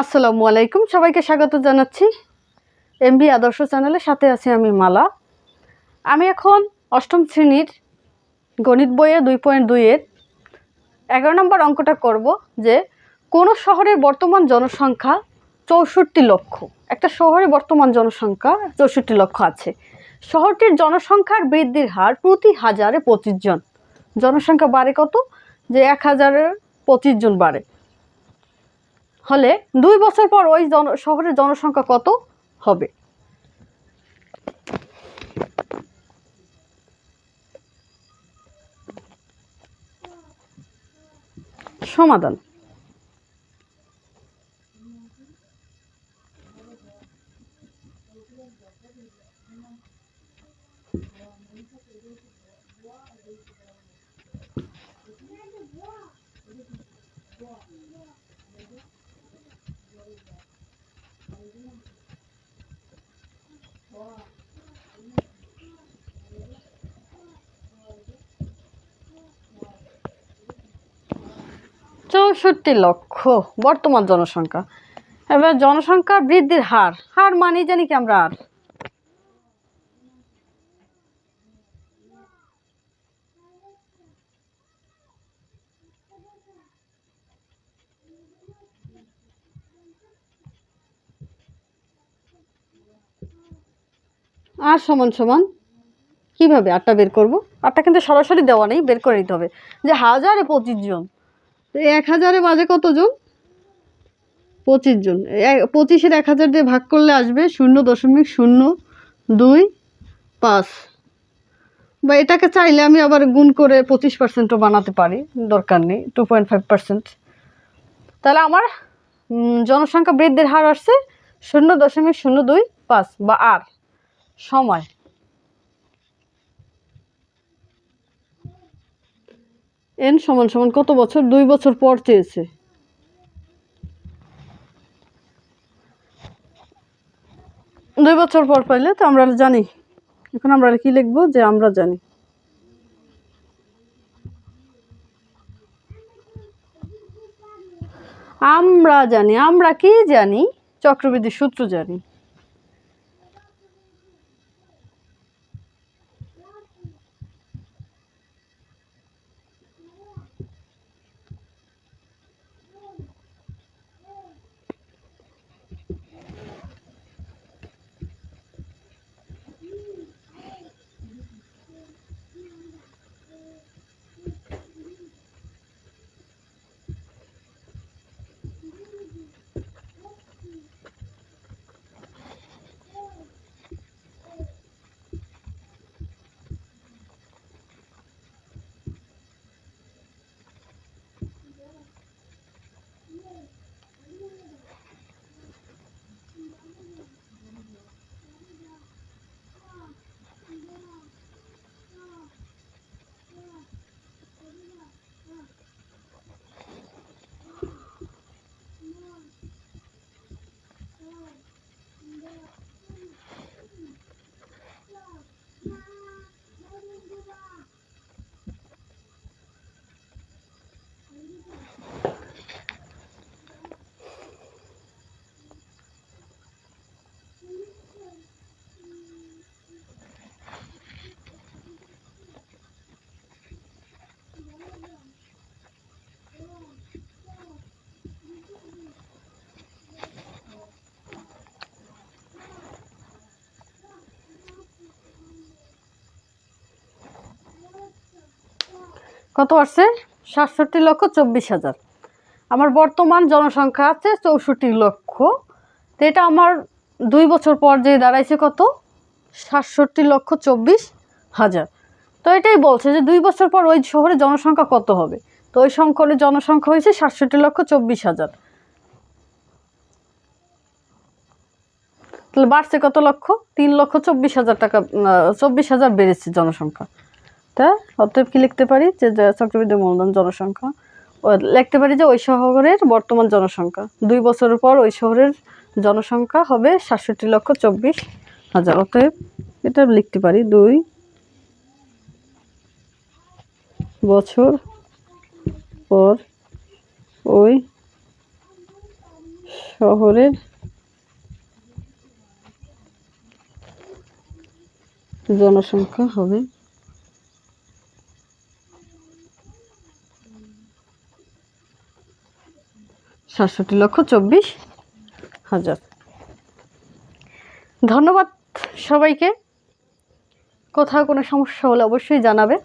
আসসালামু আলাইকুম। সবাইকে স্বাগত জানাচ্ছি এমবি আদর্শ চ্যানেলের সাথে আছি আমি মালা। আমি এখন অষ্টম শ্রেণির গণিত বইয়ে দুই পয়েন্ট দুইয়ের এগারো নম্বর অঙ্কটা করব যে কোন শহরের বর্তমান জনসংখ্যা চৌষট্টি লক্ষ। একটা শহরে বর্তমান জনসংখ্যা চৌষট্টি লক্ষ আছে। শহরটির জনসংখ্যার বৃদ্ধির হার প্রতি হাজারে পঁচিশ জন। জনসংখ্যা বাড়ে কত? যে এক হাজারে পঁচিশ জন বাড়ে। হলে দুই বছর পর ওই জন শহরের জনসংখ্যা কত হবে? সমাধান। চৌষট্টি লক্ষ বর্তমান জনসংখ্যা। এবার জনসংখ্যা বৃদ্ধির হার হার মানে জানি কি আমরা আর। আর সমান সমান কীভাবে আটটা বের করব? আটটা কিন্তু সরাসরি দেওয়া নেই, বের করে নিতে হবে। যে হাজারে পঁচিশ জন এক হাজারে বাজে কতজন? পঁচিশ জন। পঁচিশের এক হাজার দিয়ে ভাগ করলে আসবে শূন্য দশমিক শূন্য দুই পাঁচ। বা এটাকে চাইলে আমি আবার গুণ করে পঁচিশ পার্সেন্টও বানাতে পারি, দরকার নেই টু পয়েন্ট ফাইভ পার্সেন্ট তাহলে আমার জনসংখ্যা বৃদ্ধির হার আসছে শূন্য দশমিক শূন্য দুই পাঁচ বা আর। সময়। এন সমান সমান কত বছর? দুই বছর পর চেয়েছে। দুই বছর পর পাইলে তো আমরা জানি। এখন আমরা কি লিখব? যে আমরা জানি। আমরা জানি। আমরা কি জানি? চক্রবৃদ্ধি সূত্র জানি। কত আসছে? সাতষট্টি লক্ষ চব্বিশ হাজার। আমার বর্তমান জনসংখ্যা আছে চৌষট্টি লক্ষ। তো এটা আমার দুই বছর পর যে দাঁড়াইছে কত? সাতষট্টি লক্ষ চব্বিশ হাজার। তো এটাই বলছে যে দুই বছর পর ওই শহরে জনসংখ্যা কত হবে? তো ওই শহরে জনসংখ্যা হয়েছে সাতষট্টি লক্ষ চব্বিশ হাজার। তাহলে বাড়ছে কত লক্ষ? তিন লক্ষ চব্বিশ হাজার টাকা চব্বিশ হাজার বেড়েছে জনসংখ্যা। তা অতএব কি লিখতে পারি? যে চক্রবৃদ্ধি মূলধন জনসংখ্যা। লিখতে পারি যে ওই শহরের বর্তমান জনসংখ্যা। দুই বছরের পর ওই শহরের জনসংখ্যা হবে সাতষট্টি লক্ষ চব্বিশ হাজার। অতএব এটা লিখতে পারি দুই বছর পর ওই শহরের জনসংখ্যা হবে সাতষট্টি লক্ষ চব্বিশ হাজার। ধন্যবাদ সবাইকে। কোথাও কোনো সমস্যা হলে অবশ্যই জানাবে।